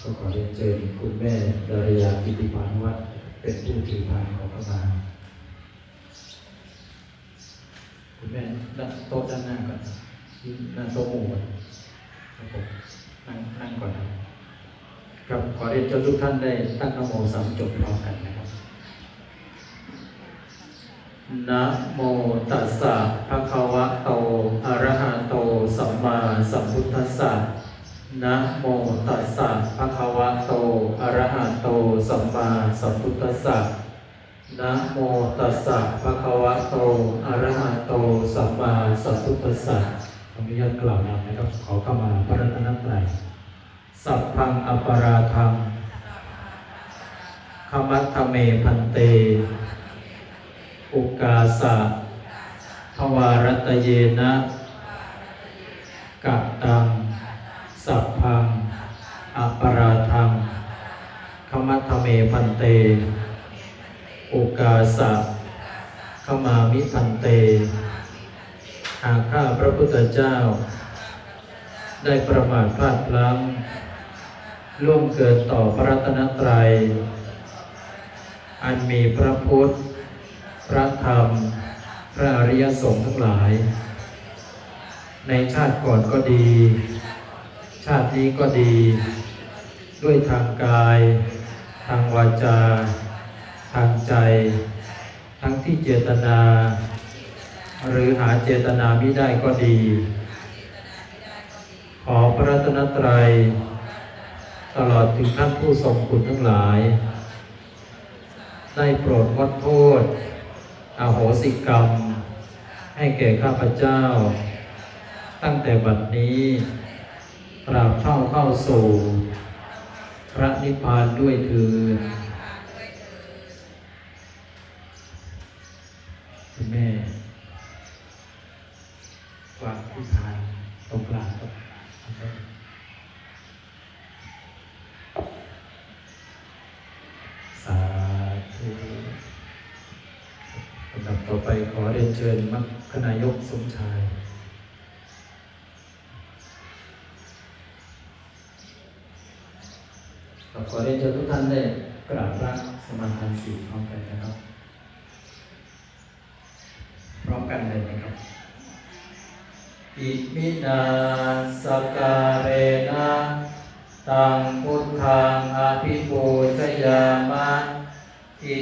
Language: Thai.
ก็ขอเรียนเชิญคุณแม่ดารยากิติพานุวัฒน์เป็นผู้ถือพานของพระมาคุณแม่ด้านโต๊ะด้านหน้าก่อนที่หน้าโต๊ะหมู่ก่อนครับผมนั่งนั่งก่อนครับครับขอเรียนเชิญทุกท่านได้ตั้งนโมสามจบพร้อมกันนะครับนะโมตัสสะภะคะวะโตอะระหะโตสัมมาสัมพุทธัสสะ นะโมตัสสะภะคะวะโต อะระหะโต สัมมาสัมพุทธัสสะนะโมตัสสะภะคะวะโต อะระหะโต สัมมาสัมพุทธัสสะขออนุญาตกล่าวนำนะครับ ขอเข้ามาพระรัตนตรัย สัพพังอปราทังขมัตถเมพันเต อุกาสะภวารตเยนะกัตตัง สัพพังอปราทังขมัตเมพันเต อุกาสะขมามิพันเต หากข้าพระพุทธเจ้า ได้ประมาทพลาดพลั้งล่วงเกินต่อพระรัตนตรัย อันมีพระพุทธ พระธรรม พระอริยสงฆ์ทั้งหลาย ในชาติก่อนก็ดี ชาตินี้ก็ดี ด้วยทางกาย ทางวาจา ทางใจ ทั้งที่เจตนา หรือหาเจตนาไม่ได้ก็ดี ขอพระรัตนตรัย ตลอดถึงท่านผู้ทรงคุณทั้งหลาย ได้โปรดงดโทษอาโหสิกรรม ให้แก่ข้าพเจ้า ตั้งแต่บัดนี้ ตราบเท่าเข้าสู่พระนิพพานด้วยคือคุณแม่วางที่พานตรงกลางครับสาธุลำดับต่อไปขอเรียนเชิญมัคคณายกสมชาย ขอเรียนเชิญทุกท่านได้กราบพระสมาทานศีลพร้อมกันนะครับ พร้อมกันเลยนะครับ อิมินาสการเรนะตังพุทธังอภิปูชยามะอิ